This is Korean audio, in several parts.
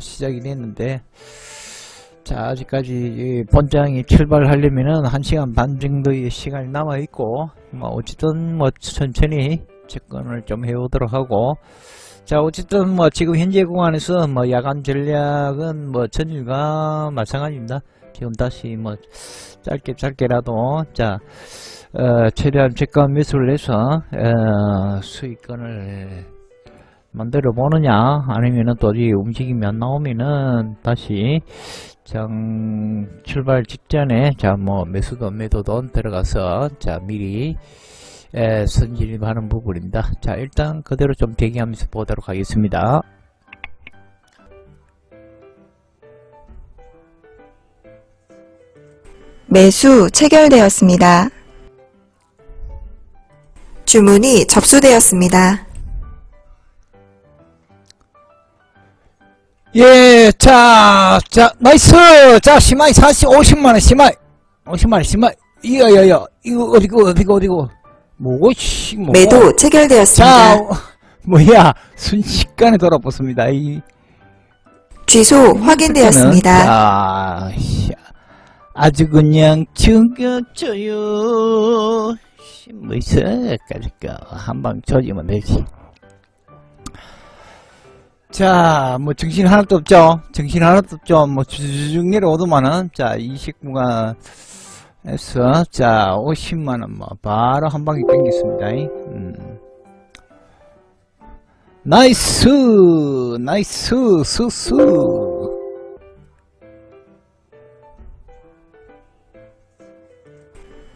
시작이 됐는데 자 아직까지 이 본장이 출발하려면은 1시간 반 정도의 시간이 남아 있고 뭐 어쨌든 뭐 천천히 접근을 좀 해오도록 하고 자 어쨌든 뭐 지금 현재 공안에서 뭐 야간 전략은 뭐 전일과 마찬가지입니다. 지금 다시 뭐 짧게 짧게라도 자 어, 최대한 저가 매수를 해서 어, 수익권을 만들어 보느냐 아니면은 또 이 움직임이 안 나오면은 다시 장 출발 직전에 자뭐 매수도 매도도 들어가서 자 미리 에, 선진입하는 부분입니다. 자 일단 그대로 좀 대기하면서 보도록 하겠습니다. 매수 체결되었습니다. 주문이 접수되었습니다. 예, 자, 자, 나이스! 자, 시마이 40, 50만원, 시마이! 50만원, 시마이! 이거, 야, 야, 이거 어디고, 어디고, 어디고. 뭐고, 씨, 뭐. 매도 체결되었습니다. 자, 어, 뭐야, 순식간에 돌아봤습니다. 이. 취소 확인되었습니다. 자, 씨, 아주 그냥 죽여줘요. 씨, 뭐 있어, 까짓거. 한방 조지면 되지. 자, 뭐 정신 하나도 없죠. 정신 하나도 없죠. 뭐 주주쭉 내려오더만은 자, 29가 에서 자, 50만 원 뭐 바로 한 방에 땡겼습니다. 음. 나이스! 나이스! 수수!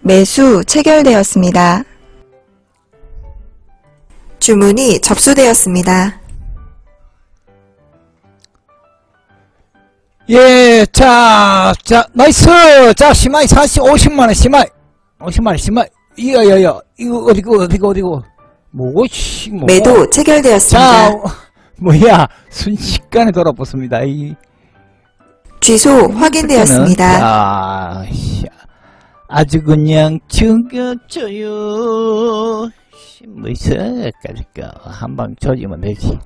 매수 체결되었습니다. 주문이 접수되었습니다. 예, 자, 자, 나이스! 자, 시마이 40, 50만원, 시마이! 50만원, 시마이! 이거, 야, 야, 이거 어디고, 어디고, 어디고. 뭐고, 씨, 뭐. 매도 자, 체결되었습니다. 어, 뭐야, 순식간에 돌아봤습니다. 이. 취소 확인되었습니다. 자, 씨, 아주 그냥 죽여줘요. 씨, 뭐 있어, 까짓거. 한방 조지면 되지.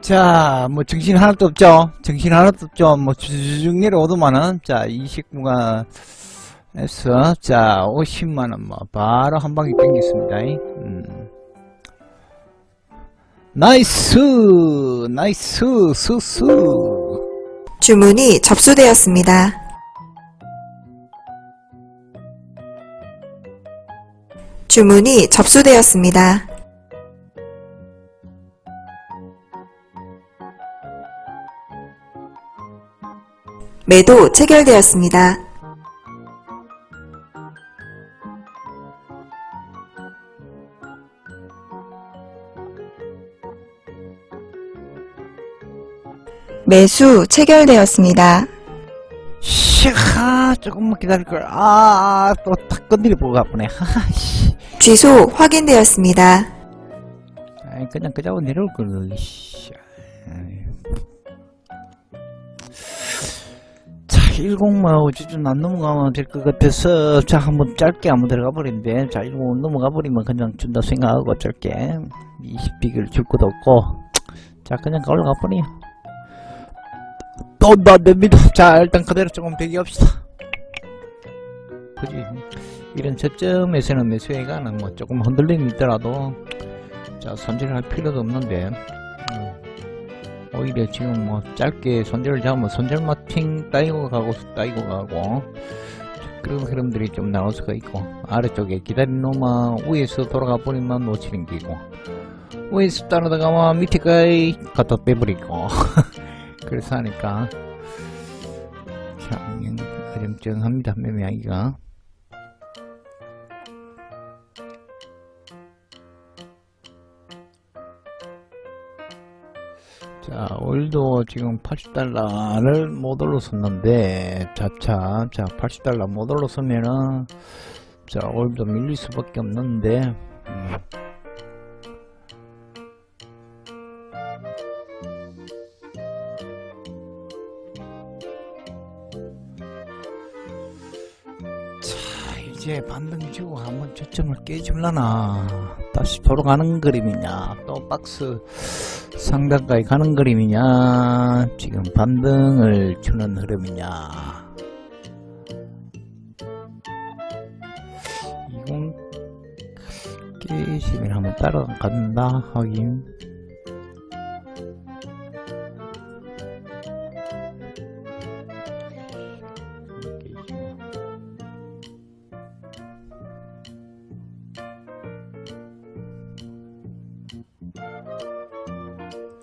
자, 뭐 정신 하나도 없죠. 정신 하나도 없죠. 뭐 주주쭉 내려오더만은 자, 29가 에서 자, 50만 원뭐 바로 한 방에 땡겼습니다. 음. 나이스! 나이스! 수수! 주문이 접수되었습니다. 주문이 접수되었습니다. 매도 체결되었습니다. 매수 체결되었습니다. 샤, 조금만 기다릴걸. 아, 또탁 건드려 보고 가보네. 하씨. 취소 확인되었습니다. 아이, 그냥 그자고 내려올 걸, 씨. 아이. 자, 10만 어찌좀 안 넘어가면 될 것 같아서, 자, 한번 짧게 한번 들어가 버린데, 자, 10 넘어가 버리면 그냥 준다 생각하고 짧게. 20빅을 줄 것도 없고, 자, 그냥 올라가 버려. 또안 됩니다. 자, 일단 그대로 조금 대기합시다. 그지? 이런 저점에서는 매수회가는 뭐 조금 흔들림이 있더라도, 자, 손질을 할 필요도 없는데, 음, 오히려 지금 뭐 짧게 손절을 잡으면 손절 마팅 따이고 가고 따이고 가고, 그런 흐름들이 좀 나올 수가 있고, 아래쪽에 기다린 놈아 위에서 돌아가 버리면 놓치는 기고, 위에서 따라다가면 밑에까지 갖다 빼버리고, 그래서 하니까 참 어정쩡합니다 매매하기가 자 오일도 지금 80달러를 못 올랐었는데 자차 자 80달러 못 올랐으면은 자 오일도 밀릴 수밖에 없는데 음. 이제 반등 주고 한번 저점을 깨줄라나? 다시 돌아가는 그림이냐? 또 박스 상단까지 가는 그림이냐? 지금 반등을 주는 흐름이냐? 20 깨시면 한번 따라간다 확인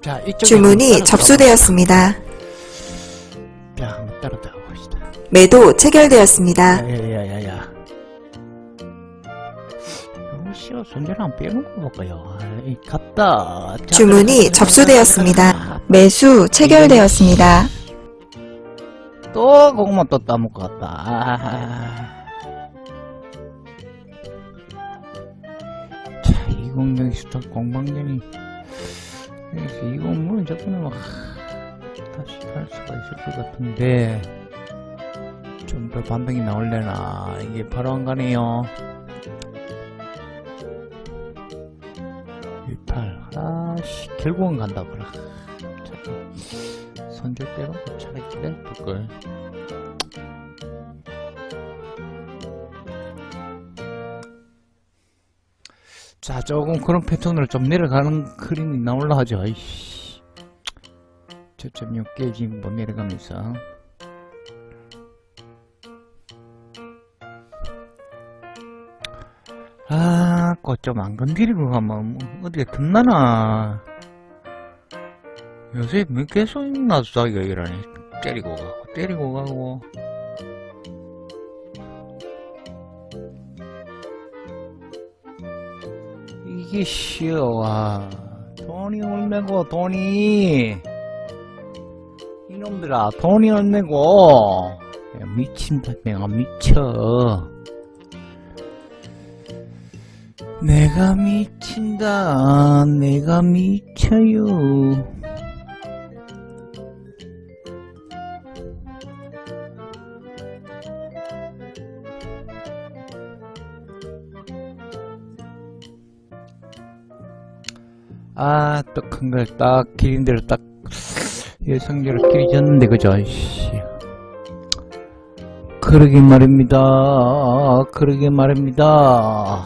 자, 주문이 접수되었습니다. 들어가- 자, 한번 따라 들어가 봅시다. 매도 체결되었습니다. 너무 싫어. 손절 안 빼놓고 볼까요? 아이, 갔다. 자, 주문이 접수되었습니다. 들어가. 매수 체결되었습니다. 또 그것만 또 따먹고 갔다. 아. 자, 20 여기서 공방전이 20물은 저번에 막 다시 할 수가 있을 것 같은데 좀 더 반등이 나올려나 이게 바로 안 가네요. 18 아씨 결국은 간다 그라. 자, 손절 빼놓고 차라리 기다려볼걸. 자, 조금 그런 패턴으로 좀 내려가는 그림이 나올라 하죠. 아이씨. 저점 6개 지금 뭐 내려가면서. 아, 꽃 좀 안 건드리고 가면 뭐 어디에 틈나나. 요새 몇 계속 나도 자기가 이러니. 때리고 가고, 때리고 가고. 이게 쉬워. 돈이 얼매고, 돈이. 이놈들아, 돈이 얼매고. 야, 미친다, 내가 미쳐. 내가 미친다, 내가 미쳐요. 아, 또큰걸딱 기린 대로 딱 예상대로 길이졌는데 그죠? 씨. 그러게 말입니다. 그러게 말입니다.